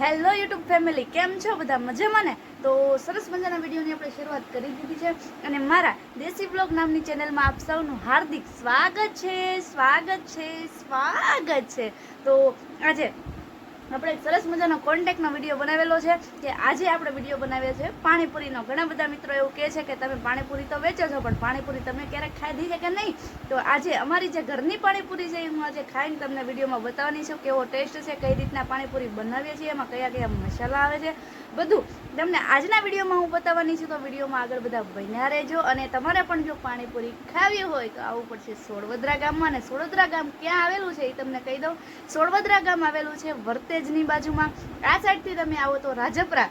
Hello YouTube family કેમ છો બધા? મજામાં ને? તો સરસ મજાના વિડીયોની આપણે શરૂઆત કરી દીધી છે અને મારા દેશી બ્લોગ નામની ચેનલમાં આપ સૌનું હાર્દિક સ્વાગત છે સ્વાગત છે સ્વાગત છે. તો આજે આપણે એક સરસ મજાનો કોન્ટેક્ટનો વીડિયો બનાવેલો છે કે આજે આપણે વીડિયો બનાવ્યો છે પાણીપુરીનો. ઘણા બધા મિત્રો એવું કહે છે કે તમે પાણીપુરી તો વેચો છો, પણ પાણીપુરી તમે ક્યારેક ખાધી છે કે નહીં? તો આજે અમારી જે ઘરની પાણીપુરી છે એ હું આજે ખાઈને તમને વિડીયોમાં બતાવવાની છું કેવો ટેસ્ટ છે, કઈ રીતના પાણીપુરી બનાવીએ છીએ, એમાં કયા કયા મસાલા આવે છે. બધું તમને આજના વિડીયોમાં હું બતાવવાની છું, તો વિડીયોમાં આગળ બધા બન્યા રહેજો અને તમારે પણ જો પાણીપુરી ખાવી હોય તો આવવું પડશે સોળવદરા ગામમાં. અને સોળવદરા ગામ ક્યાં આવેલું છે એ તમને કહી દઉં. સોળવદરા ગામ આવેલું છે વર્તેજની બાજુમાં, આ સાઈડથી તમે આવો તો રાજપરા.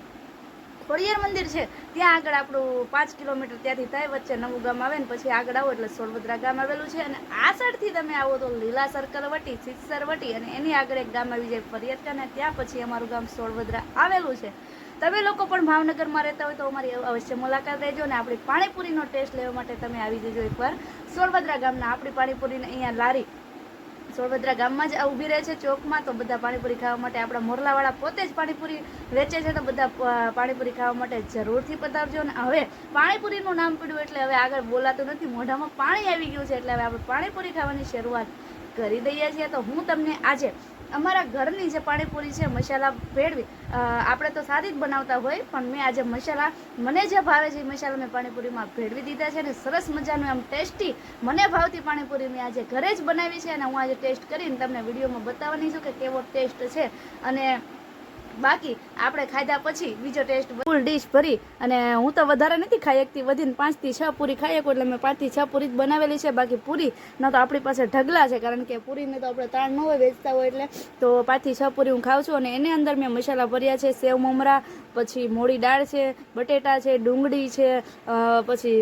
ખોડિયાર મંદિર છે. ત્યાં આગળ આપણું પાંચ કિલોમીટર ત્યાંથી થાય, વચ્ચે નવું ગામ આવે ને પછી આગળ આવો એટલે સોળવદ્રા ગામ આવેલું છે. અને આ સાઈડથી તમે આવો તો લીલા સર્કલ વટી સિત્સર વટી અને એની આગળ એક ગામ આવી જાય ફરિયાદ અને ત્યાં પછી અમારું ગામ સોળવદરા આવેલું છે. તમે લોકો પણ ભાવનગરમાં રહેતા હોય તો અમારી અવશ્ય મુલાકાત લેજો અને આપણી પાણીપુરીનો ટેસ્ટ લેવા માટે તમે આવી જજો એકવાર. સોળવદરા ગામના આપણી પાણીપુરીને અહીંયા લારી સોળવદરા ગામમાં જ આ ઊભી રહે છે ચોકમાં. તો બધા પાણીપુરી ખાવા માટે આપણા મોરલાવાળા પોતે જ પાણીપુરી વેચે છે. તો બધા પાણીપુરી ખાવા માટે જરૂરથી પધારજો. અને હવે પાણીપુરીનું નામ પડ્યું એટલે હવે આગળ બોલાતું નથી. મોઢામાં પાણી આવી ગયું છે એટલે હવે આપણે પાણીપુરી ખાવાની શરૂઆત કરી દઈએ છીએ. તો હું તમને આજે અમારા ઘરની જે પાણીપુરી છે, મસાલા ભેળવી આપણે તો સારી જ બનાવતા હોય, પણ મેં આજે મસાલા, મને જે ભાવે છે એ મસાલા મેં પાણીપુરીમાં ભેળવી દીધા છે અને સરસ મજાનું એમ ટેસ્ટી, મને ભાવતી પાણીપુરી મેં આજે ઘરે જ બનાવી છે અને હું આજે ટેસ્ટ કરીને તમને વિડીયોમાં બતાવવાની છું કે કેવો ટેસ્ટ છે. અને બાકી આપણે ખાધા પછી બીજો ટેસ્ટ ફૂલ ડીશ ભરી અને હું તો વધારે નથી ખાઈ એકથી વધીને પાંચથી છ પૂરી ખાઈ શકું એટલે મેં પાંચથી છ પૂરી જ બનાવેલી છે. બાકી પૂરી ન તો આપણી પાસે ઢગલા છે, કારણ કે પૂરીને તો આપણે તાણ ન હોય વેચતા હોય એટલે તો પાંચથી છ પૂરી હું ખાઉં છું અને એની અંદર મેં મસાલા ભર્યા છે, સેવ મમરા, પછી મોળી દાળ છે, બટેટા છે, ડુંગળી છે પછી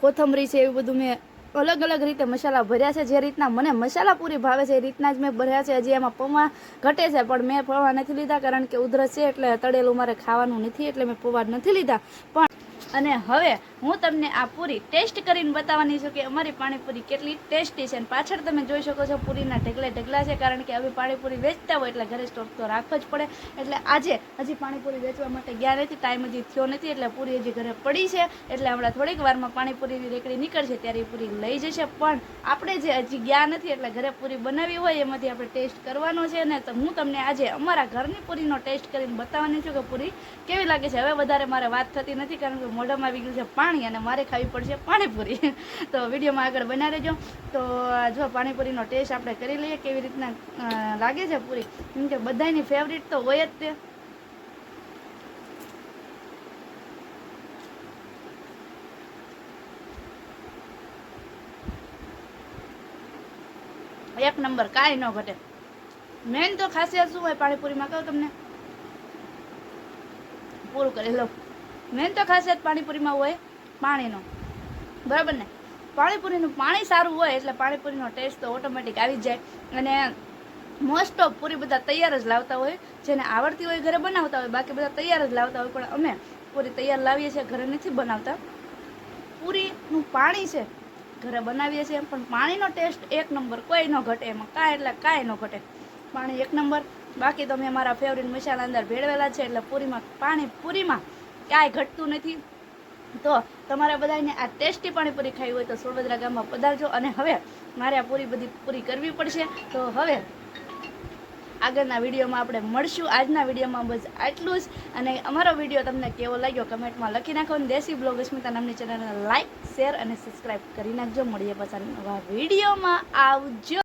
કોથમરી છે, એવું બધું મેં અલગ અલગ રીતે મસાલા ભર્યા છે. જે રીતના મને મસાલા પૂરી ભાવે છે, એ રીતના જ મેં ભર્યા છે. હજી એમાં પૌવા ઘટે છે, પણ મેં પૌવા નથી લીધા કારણ કે ઉધરસ છે એટલે તળેલું મારે ખાવાનું નથી, એટલે મેં પૌવા નથી લીધા. પણ અને હવે હું તમને આ પૂરી ટેસ્ટ કરીને બતાવવાની છું કે અમારી પાણીપુરી કેટલી ટેસ્ટી છે. અને પાછળ તમે જોઈ શકો છો પૂરીના ઢગલે ઢગલા છે, કારણ કે હવે પાણીપુરી વેચતા હોય એટલે ઘરે સ્ટોક તો રાખવો જ પડે. એટલે આજે હજી પાણીપુરી વેચવા માટે ગયા નથી ટાઈમ હજી થયો નથી, એટલે પૂરી હજી ઘરે પડી છે. એટલે હમણાં થોડીક વારમાં પાણીપુરીની રેકડી નીકળશે, ત્યારે એ પૂરી લઈ જશે. પણ આપણે જે હજી ગયા નથી એટલે ઘરે પૂરી બનાવી હોય, એમાંથી આપણે ટેસ્ટ કરવાનો છે. ને તો હું તમને આજે અમારા ઘરની પૂરીનો ટેસ્ટ કરીને બતાવવાની છું કે પૂરી કેવી લાગે છે. હવે વધારે મારે વાત થતી નથી, કારણ કે મોઢામાં આવી ગયું છે પાણી. અને મારે ખાવી પડશે પાણીપુરી. તો વિડીયોમાં આગળ બના રહેજો. તો જો પાણીપુરીનો ટેસ્ટ આપણે કરી લઈએ, કેવી રીતના લાગે છે પૂરી? કેમ કે બધાની ફેવરિટ તો હોય જ તે. એક નંબર, કાંઈ ન ઘટે. મેન તો ખાસિયત શું હોય પાણીપુરીમાં? કહું તમને. પૂરું કરી લઉં મેન તો ખાસિયત પાણીપુરીમાં હોય. પાણીનો. બરાબર ને? પાણીપુરીનું પાણી સારું હોય એટલે પાણીપુરીનો ટેસ્ટ તો ઓટોમેટિક આવી જાય. અને મોસ્ટ ઓફ પૂરી બધા તૈયાર જ લાવતા હોય. જેને આવડતી હોય ઘરે બનાવતા હોય. બાકી બધા તૈયાર જ લાવતા હોય. પણ અમે પૂરી તૈયાર લાવીએ છીએ, ઘરે નથી બનાવતા. પૂરીનું પાણી છે, ઘરે બનાવીએ છીએ. પણ પાણીનો ટેસ્ટ એક નંબર કોઈ ન ઘટે એમાં. કાંઈ એટલે કાંઈ ન ઘટે. પાણી એક નંબર. બાકી તો મેં મારા ફેવરિટ મસાલા અંદર ભેળવેલા છે. એટલે પૂરીમાં પાણી પૂરીમાં કાંઈ ઘટતું નથી. તો તમારા બધાને આ ટેસ્ટી પાણીપુરી ખાવી હોય તો સોળવદરા ગામમાં પધારજો અને હવે મારે આ પૂરી બધી પૂરી કરવી પડશે. તો હવે આગળના વિડીયોમાં આપણે મળશું. આજના વિડીયોમાં બસ આટલું જ. અને અમારો વીડિયો તમને કેવો લાગ્યો કમેન્ટમાં લખી નાખો અને દેશી બ્લોગ અસ્મિતા નામની ચેનલને લાઇક શેર અને સબસ્ક્રાઈબ કરી નાખજો. મળીએ પાછા નવા વિડીયોમાં. આવજો.